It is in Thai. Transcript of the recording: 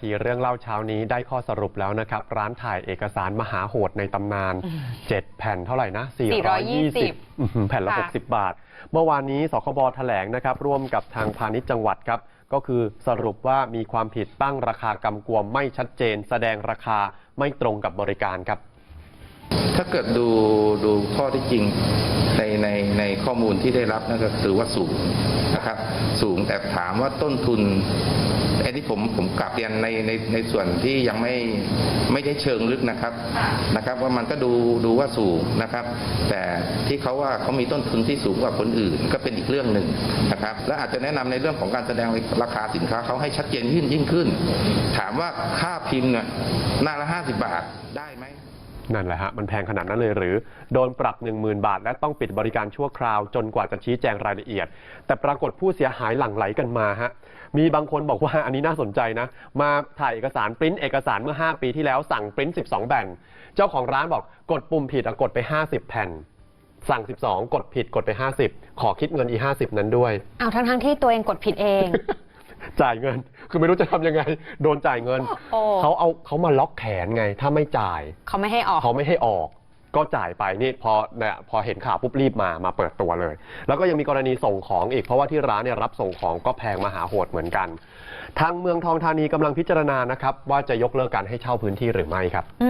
ทีเรื่องเล่าเช้านี้ได้ข้อสรุปแล้วนะครับ ร้านถ่ายเอกสารมหาโหดในตำนาน 7 แผ่นเท่าไหร่นะ 420อื้อหือแผ่นละค่ะ60 บาท เมื่อวานนี้สคบแถลงนะครับ ร่วมกับทางพาณิชย์จังหวัดครับ ก็คือสรุปว่ามีความผิดตั้งราคากำกวมไม่ชัดเจน แสดงราคาไม่ตรงกับบริการครับ ถ้าเกิดดูดูข้อที่จริงในในในข้อมูลที่ได้รับนั่นก็คือว่าสูงนะครับ สูงแต่ถามว่าต้นทุนอั นนี้ผมผมกลับเรียนในในในส่วนที่ยังไม่ไม่ได้เชิงลึกนะครับนะครับ ว่ามันก็ดูดูว่าสูงนะครับ แต่ที่เขาว่าเขามีต้นทุนที่สูงกว่าคนอื่น ก็เป็นอีกเรื่องหนึ่งนะครับ และอาจจะแนะนำในเรื่องของการแสดงราคาสินค้าเขาให้ชัดเจนยิ่งยิ่งขึ้น ถามว่าค่าพิมพ์เนี่ยหน้าละห้าสิบบาทได้ไหม นั่นแหละฮะ มันแพงขนาดนั้นเลยหรือ โดนปรับ 10,000 บาท และต้องปิดบริการชั่วคราว จนกว่าจะชี้แจงรายละเอียด แต่ปรากฏผู้เสียหายหลั่งไหลกันมาฮะ มีบางคนบอกว่าอันนี้น่าสนใจนะ มาถ่ายเอกสารปริ้นเอกสารเมื่อ 5 ปีที่แล้วสั่งปริ้น 12 แผ่น เจ้าของร้านบอกกดปุ่มผิดกดไป 50 แผ่น สั่ง 12 กดผิดกดไป 50 ขอคิดเงินอี 50 นั้นด้วย เอาทั้งทั้งที่ตัวเองกดผิดเอง จ่ายเงิน คือไม่รู้จะทำยังไง โดนจ่ายเงิน โอ้ เขาเอาเขามาล็อกแขนไง ถ้าไม่จ่าย เขาไม่ให้ออก เขาไม่ให้ออก ก็จ่ายไปนี่พอเนี่ยพอเห็นข่าวปุ๊บรีบมามาเปิดตัวเลย แล้วก็ยังมีกรณีส่งของอีก เพราะว่าที่ร้านเนี่ยรับส่งของก็แพงมหาโหดเหมือนกัน ทางเมืองทองธานีกำลังพิจารณานะครับว่าจะยกเลิกการให้เช่าพื้นที่หรือไม่ครับ อืม